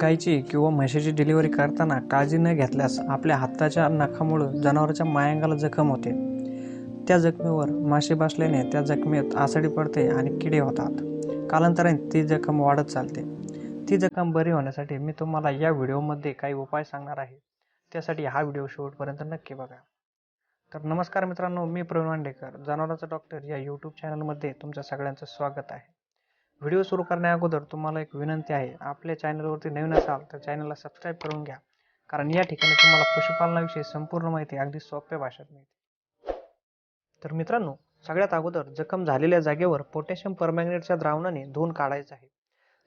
गायची किंवा म्हशीची डिलिव्हरी करताना काळजी न घेतल्यास आपल्या हाताच्या नखामुळं जनावराच्या मायांगाला जखम होते. त्या जखमेवर मासे बसल्याने त्या जखमेत आसडी पडते आणि किडे होतात. कालांतराने ती जखम वाढत चालते. ती जखम बरी होण्यासाठी मी तुम्हाला या व्हिडिओमध्ये काही उपाय सांगणार आहे. त्यासाठी हा व्हिडिओ शेवटपर्यंत नक्की बघा. तर नमस्कार मित्रांनो मी प्रवीण वांडेकर जनावरांचा डॉक्टर या यूट्यूब चॅनलमध्ये तुमच्या सगळ्यांचं स्वागत आहे. व्हिडिओ सुरू करण्याअगोदर तुम्हाला एक विनंती आहे आपल्या चॅनलवरती नवीन असाल तर चॅनलला सबस्क्राईब करून घ्या. कारण या ठिकाणी तुम्हाला पशुपालनाविषयी संपूर्ण माहिती अगदी सोप्या भाषेत मिळते. तर मित्रांनो सगळ्यात अगोदर जखम झालेल्या जागेवर पोटॅशियम परमॅग्नेटच्या द्रावणाने धुवून काढायचं आहे.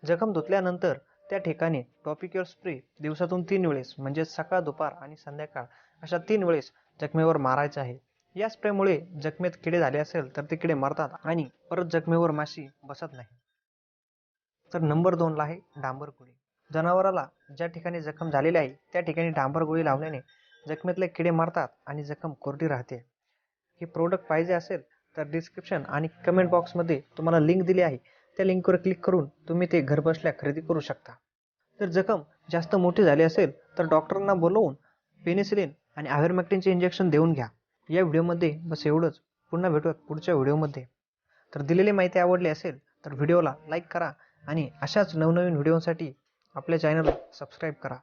जखम धुतल्यानंतर त्या ठिकाणी टॉपिक्युअर स्प्रे दिवसातून तीन वेळेस म्हणजे सकाळ दुपार आणि संध्याकाळ अशा तीन वेळेस जखमेवर मारायचं आहे. या स्प्रेमुळे जखमेत किडे झाले असेल तर ते किडे मरतात आणि परत जखमेवर माशी बसत नाही. तर नंबर दोनला आहे डांबर गोळी. जनावराला ज्या ठिकाणी जखम झालेली आहे त्या ठिकाणी डांबर गोळी लावल्याने जखमेतले किडे मारतात आणि जखम कोरडी राहते. हे प्रोडक्ट पाहिजे असेल तर डिस्क्रिप्शन आणि कमेंट बॉक्समध्ये तुम्हाला लिंक दिली आहे. त्या लिंकवर क्लिक करून तुम्ही ते घरबसल्या खरेदी करू शकता. जर जखम जास्त मोठी झाली असेल तर डॉक्टरांना बोलवून पेनिसिलिन आणि आव्हरमॅक्टिनचे इंजेक्शन देऊन घ्या. या व्हिडिओमध्ये बस एवढंच. पुन्हा भेटूयात पुढच्या व्हिडिओमध्ये तर दिलेली माहिती आवडली असेल तर व्हिडिओला लाईक करा आणि अशाच नवनवीन व्हिडिओसाठी आपल्या चॅनलला सबस्क्राईब करा.